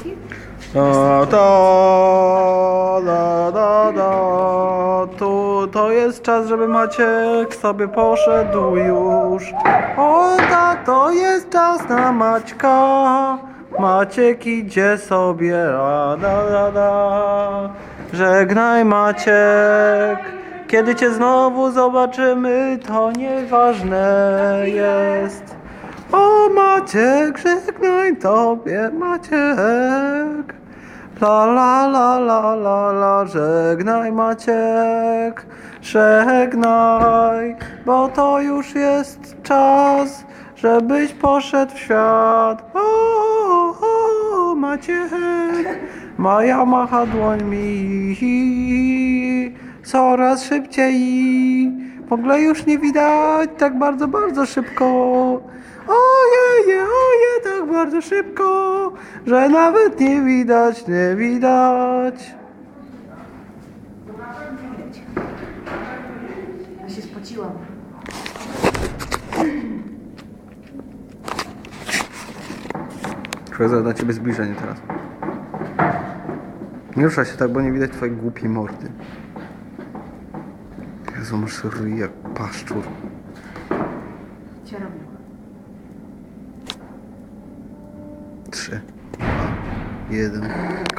Polski? Da, da, da, da, da. Tu to jest czas, żeby Maciek sobie poszedł już. O, da, to jest czas na Maćka. Maciek idzie sobie, a, da, da, da. Żegnaj Maciek. Kiedy cię znowu zobaczymy, to nieważne jest. O Maciek, żegnaj tobie Maciek. La la la la la la, żegnaj Maciek, żegnaj, bo to już jest czas, żebyś poszedł w świat. O, o Maciek, Maja macha dłońmi, coraz szybciej. W ogóle już nie widać tak bardzo, bardzo szybko. Ojej, ojej, tak bardzo szybko, że nawet nie widać, nie widać. Ja się spociłam. Muszę na ciebie zbliżenie teraz. Nie ruszaj się tak, bo nie widać twojej głupiej mordy. Jezu, masz ryj jak paszczur. Cię robię. Trzy, dwa, jeden.